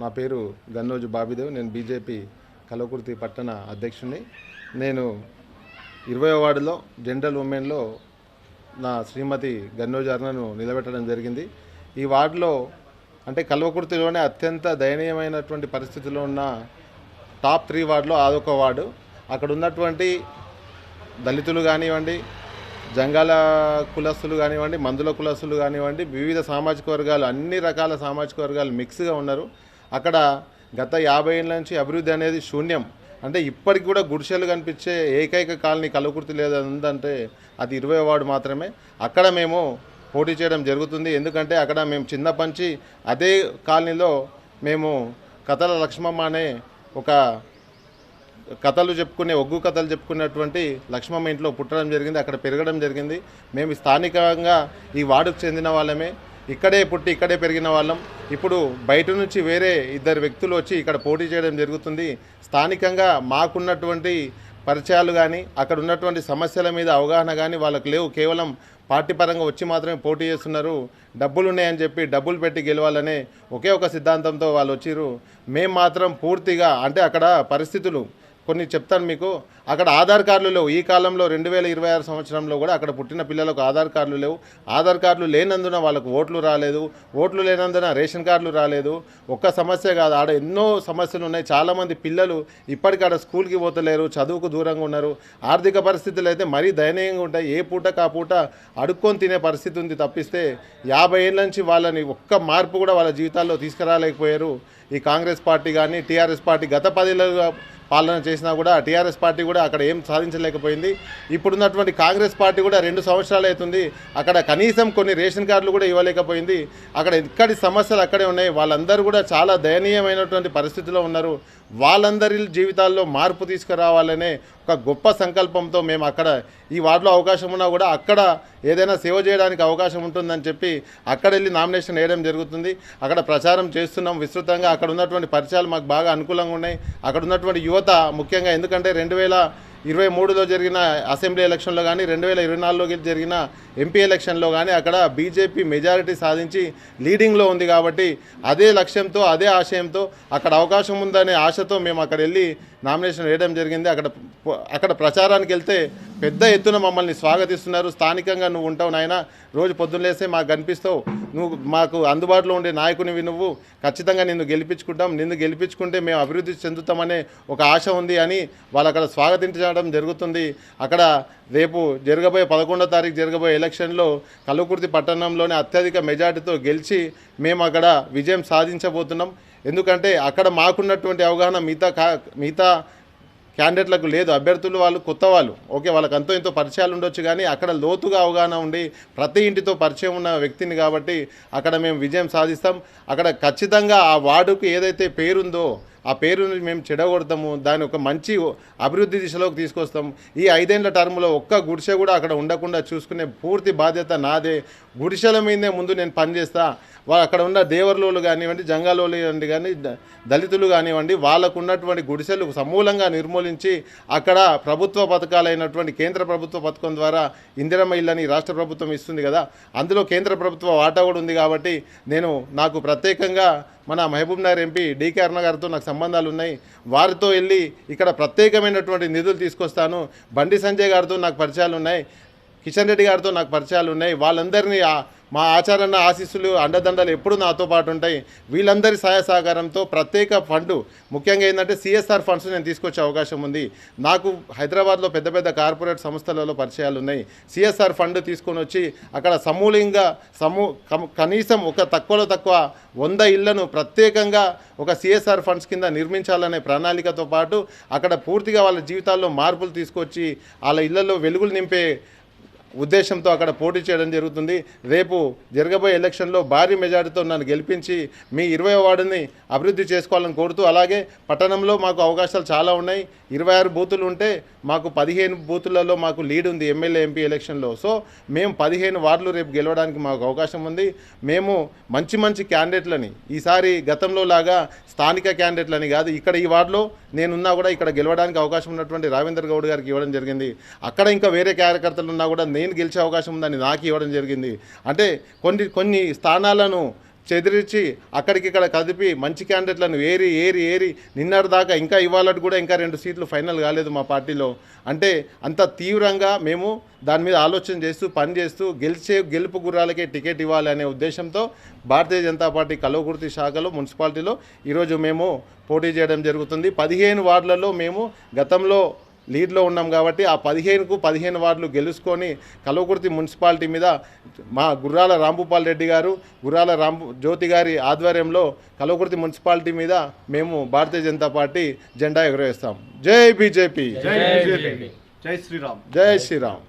నా పేరు గన్నోజు బాబిదేవ్. నేను బీజేపీ కలవకుర్తి పట్టణ అధ్యక్షుడిని నేను ఇరవై వార్డులో జనరల్ ఉమెన్లో నా శ్రీమతి గన్నోజు అర్ణను నిలబెట్టడం జరిగింది. ఈ వార్డులో అంటే కల్వకుర్తిలోనే అత్యంత దయనీయమైనటువంటి పరిస్థితిలో ఉన్న టాప్ త్రీ వార్డులో అదొక వార్డు. అక్కడ ఉన్నటువంటి దళితులు కానివ్వండి జంగాల కులస్తులు కానివ్వండి మందుల కులస్తులు కానివ్వండి వివిధ సామాజిక వర్గాలు అన్ని రకాల సామాజిక వర్గాలు మిక్స్గా ఉన్నారు. అక్కడ గత యాభై ఏళ్ళ నుంచి అభివృద్ధి అనేది శూన్యం. అంటే ఇప్పటికి కూడా గుడిసెలు కనిపించే ఏకైక కాలనీ కలకుర్తి లేదంటే అది ఇరవై వార్డు మాత్రమే. అక్కడ మేము పోటీ చేయడం జరుగుతుంది. ఎందుకంటే అక్కడ మేము చిన్నపంచి అదే కాలనీలో మేము కథల లక్ష్మమ్మ అనే ఒక కథలు చెప్పుకునే ఒగ్గు కథలు చెప్పుకున్నటువంటి లక్ష్మమ్మ ఇంట్లో పుట్టడం జరిగింది. అక్కడ పెరగడం జరిగింది. మేము స్థానికంగా ఈ వార్డుకు చెందిన వాళ్ళమే. ఇక్కడే పుట్టి ఇక్కడే పెరిగిన వాళ్ళం. ఇప్పుడు బయట నుంచి వేరే ఇద్దరు వ్యక్తులు వచ్చి ఇక్కడ పోటీ చేయడం జరుగుతుంది. స్థానికంగా మాకున్నటువంటి పరిచయాలు కానీ అక్కడ ఉన్నటువంటి సమస్యల మీద అవగాహన కానీ వాళ్ళకు లేవు. కేవలం పార్టీ పరంగా వచ్చి మాత్రమే పోటీ చేస్తున్నారు. డబ్బులు ఉన్నాయని చెప్పి డబ్బులు పెట్టి గెలవాలనే ఒకే ఒక సిద్ధాంతంతో వాళ్ళు వచ్చారు మేము మాత్రం పూర్తిగా అంటే అక్కడ పరిస్థితులు కొన్ని చెప్తాను మీకు. అక్కడ ఆధార్ కార్డులు లేవు. ఈ కాలంలో రెండు వేల ఇరవై ఆరు సంవత్సరంలో కూడా అక్కడ పుట్టిన పిల్లలకు ఆధార్ కార్డులు లేవు. ఆధార్ కార్డులు లేనందున వాళ్ళకు ఓట్లు రాలేదు. ఓట్లు లేనందున రేషన్ కార్డులు రాలేదు. ఒక్క సమస్య కాదు. ఆడ ఎన్నో సమస్యలు ఉన్నాయి. చాలామంది పిల్లలు ఇప్పటికీ ఆడ స్కూల్కి పోతలేరు. చదువుకు దూరంగా ఉన్నారు. ఆర్థిక పరిస్థితులు అయితే మరీ దయనీయంగా ఉంటాయి. ఏ పూట కా పూట అడుక్కొని తినే పరిస్థితి ఉంది తప్పిస్తే యాభై ఏళ్ళ నుంచి వాళ్ళని ఒక్క మార్పు కూడా వాళ్ళ జీవితాల్లో తీసుకురాలేకపోయారు. ఈ కాంగ్రెస్ పార్టీ కానీ టీఆర్ఎస్ పార్టీ గత పదేళ్ళ పాలన చేసినా కూడా టీఆర్ఎస్ పార్టీ కూడా అక్కడ ఏం సాధించలేకపోయింది. ఇప్పుడున్నటువంటి కాంగ్రెస్ పార్టీ కూడా రెండు సంవత్సరాలు అవుతుంది. అక్కడ కనీసం కొన్ని రేషన్ కార్డులు కూడా ఇవ్వలేకపోయింది. అక్కడ ఎక్కడి సమస్యలు అక్కడే ఉన్నాయి. వాళ్ళందరూ కూడా చాలా దయనీయమైనటువంటి పరిస్థితిలో ఉన్నారు. వాళ్ళందరి జీవితాల్లో మార్పు తీసుకురావాలనే ఒక గొప్ప సంకల్పంతో మేము అక్కడ ఈ వార్డులో అవకాశం ఉన్నా కూడా అక్కడ ఏదైనా సేవ చేయడానికి అవకాశం ఉంటుందని చెప్పి అక్కడ వెళ్ళి నామినేషన్ వేయడం జరుగుతుంది. అక్కడ ప్రచారం చేస్తున్నాం. విస్తృతంగా అక్కడ ఉన్నటువంటి పరిచయాలు మాకు బాగా అనుకూలంగా ఉన్నాయి. అక్కడ ఉన్నటువంటి యువత ముఖ్యంగా ఎందుకంటే రెండు వేల ఇరవై మూడులో జరిగిన అసెంబ్లీ ఎలక్షన్లో కానీ రెండు వేల ఇరవై నాలుగులో జరిగిన ఎంపీ ఎలక్షన్లో కానీ అక్కడ బీజేపీ మెజారిటీ సాధించి లీడింగ్లో ఉంది కాబట్టి అదే లక్ష్యంతో అదే ఆశయంతో అక్కడ అవకాశం ఉందనే ఆశతో మేము అక్కడ వెళ్ళి నామినేషన్ వేయడం జరిగింది. అక్కడ అక్కడ ప్రచారానికి వెళ్తే పెద్ద ఎత్తున మమ్మల్ని స్వాగతిస్తున్నారు. స్థానికంగా నువ్వు ఉంటావు నాయన. రోజు పొద్దున్నలేస్తే మాకు కనిపిస్తావు. నువ్వు మాకు అందుబాటులో ఉండే నాయకునివి నువ్వు. ఖచ్చితంగా నిన్ను గెలిపించుకుంటాం. నిన్ను గెలిపించుకుంటే మేము అభివృద్ధి చెందుతామనే ఒక ఆశ ఉంది అని వాళ్ళు అక్కడ స్వాగతించడం జరుగుతుంది. అక్కడ రేపు జరగబోయే పదకొండో తారీఖు జరగబోయే ఎలక్షన్లో కలుకుర్తి పట్టణంలోనే అత్యధిక మెజార్టీతో గెలిచి మేము అక్కడ విజయం సాధించబోతున్నాం. ఎందుకంటే అక్కడ మాకున్నటువంటి అవగాహన మిగతా కా మిగతా క్యాండిడేట్లకు లేదు. అభ్యర్థులు వాళ్ళు కొత్త వాళ్ళు. ఓకే వాళ్ళకి అంతో ఇంతో పరిచయాలు ఉండొచ్చు కానీ అక్కడ లోతుగా అవగాహన ఉండి ప్రతి ఇంటితో పరిచయం ఉన్న వ్యక్తిని కాబట్టి అక్కడ మేము విజయం సాధిస్తాం. అక్కడ ఖచ్చితంగా ఆ వార్డుకు ఏదైతే పేరుందో ఆ పేరుని మేము చెడగొడతాము దాని ఒక మంచి అభివృద్ధి దిశలోకి తీసుకొస్తాం ఈ ఐదేళ్ళ టర్మ్లో ఒక్క గుడిసె కూడా అక్కడ ఉండకుండా చూసుకునే పూర్తి బాధ్యత నాదే. గుడిసెల మీదే ముందు నేను పనిచేస్తా. వాళ్ళు అక్కడ ఉన్న దేవర్లోలు కానివ్వండి జంగాలోలు కానీ ద- దళితులు కానివ్వండి వాళ్ళకు ఉన్నటువంటి గుడిసెలు సమూలంగా నిర్మూలించి అక్కడ ప్రభుత్వ పథకాలైనటువంటి కేంద్ర ప్రభుత్వ పథకం ద్వారా ఇందిరమ్మ ఇల్లని రాష్ట్ర ప్రభుత్వం ఇస్తుంది కదా. అందులో కేంద్ర ప్రభుత్వ వాటా కూడా ఉంది కాబట్టి నేను నాకు ప్రత్యేకంగా మన మహబూబ్ నగర్ ఎంపీ డీకే అరుణ గారితో నాకు సంబంధాలు ఉన్నాయి. వారితో వెళ్ళి ఇక్కడ ప్రత్యేకమైనటువంటి నిధులు తీసుకొస్తాను. బండి సంజయ్ గారితో నాకు పరిచయాలు ఉన్నాయి. కిషన్ రెడ్డి గారితో నాకు పరిచయాలు ఉన్నాయి. వాళ్ళందరినీ మా ఆచారణ ఆశీస్సులు అండదండలు ఎప్పుడు నాతో పాటు ఉంటాయి. వీళ్ళందరి సహాయ సహకారంతో ప్రత్యేక ఫండ్ ముఖ్యంగా ఏంటంటే సిఎస్ఆర్ ఫండ్స్ నేను తీసుకొచ్చే అవకాశం ఉంది. నాకు హైదరాబాద్లో పెద్ద పెద్ద కార్పొరేట్ సంస్థలలో పరిచయాలు ఉన్నాయి. సిఎస్ఆర్ ఫండ్ తీసుకొని వచ్చి అక్కడ సమూలంగా సమూ కనీసం ఒక తక్కువలో తక్కువ వంద ఇళ్ళను ప్రత్యేకంగా ఒక సిఎస్ఆర్ ఫండ్స్ కింద నిర్మించాలనే ప్రణాళికతో పాటు అక్కడ పూర్తిగా వాళ్ళ జీవితాల్లో మార్పులు తీసుకొచ్చి వాళ్ళ ఇళ్ళలో వెలుగులు నింపే ఉద్దేశంతో అక్కడ పోటీ చేయడం జరుగుతుంది. రేపు జరగబోయే ఎలక్షన్లో భారీ మెజారిటీతో నన్ను గెలిపించి మీ ఇరవై వార్డుని అభివృద్ధి చేసుకోవాలని కోరుతూ అలాగే పట్టణంలో మాకు అవకాశాలు చాలా ఉన్నాయి. ఇరవై ఆరు బూతులు ఉంటే మాకు పదిహేను బూతులలో మాకు లీడ్ ఉంది ఎమ్మెల్యే ఎంపీ ఎలక్షన్లో. సో మేము పదిహేను వార్డులు రేపు గెలవడానికి మాకు అవకాశం ఉంది. మేము మంచి మంచి క్యాండిడేట్లని ఈసారి గతంలో లాగా స్థానిక క్యాండిడేట్లని కాదు ఇక్కడ ఈ వార్డులో నేనున్నా కూడా ఇక్కడ గెలవడానికి అవకాశం ఉన్నటువంటి రావేందర్ గౌడ్ గారికి ఇవ్వడం జరిగింది. అక్కడ ఇంకా వేరే కార్యకర్తలు ఉన్నా కూడా నేను గెలిచే అవకాశం ఉందని నాకు ఇవ్వడం జరిగింది. అంటే కొన్ని కొన్ని స్థానాలను చెదిరించి అక్కడికిక్కడ కదిపి మంచి క్యాండిడేట్లను ఏరి ఏరి ఏరి నిన్నటి దాకా ఇంకా ఇవాళటి కూడా ఇంకా రెండు సీట్లు ఫైనల్ కాలేదు మా పార్టీలో. అంటే అంత తీవ్రంగా మేము దాని మీద ఆలోచన చేస్తూ పని చేస్తూ గెలిచే గెలుపు గుర్రాలకే టికెట్ ఇవ్వాలి అనే ఉద్దేశంతో భారతీయ జనతా పార్టీ కలవకుర్తి శాఖలో మున్సిపాలిటీలో ఈరోజు మేము పోటీ చేయడం జరుగుతుంది. పదిహేను వార్డులలో మేము గతంలో లీడ్లో ఉన్నాం కాబట్టి ఆ పదిహేనుకు పదిహేను వార్డులు గెలుచుకొని కలవకుర్తి మున్సిపాలిటీ మీద మా గుర్రాల రాంభూపాల్ రెడ్డి గారు గుర్రాల రాంభు జ్యోతి గారి ఆధ్వర్యంలో కలవకుర్తి మున్సిపాలిటీ మీద మేము భారతీయ జనతా పార్టీ జెండా ఎగురవేస్తాం. జై బీజేపీ. జై బీజేపీ. జై శ్రీరామ్. జై శ్రీరామ్.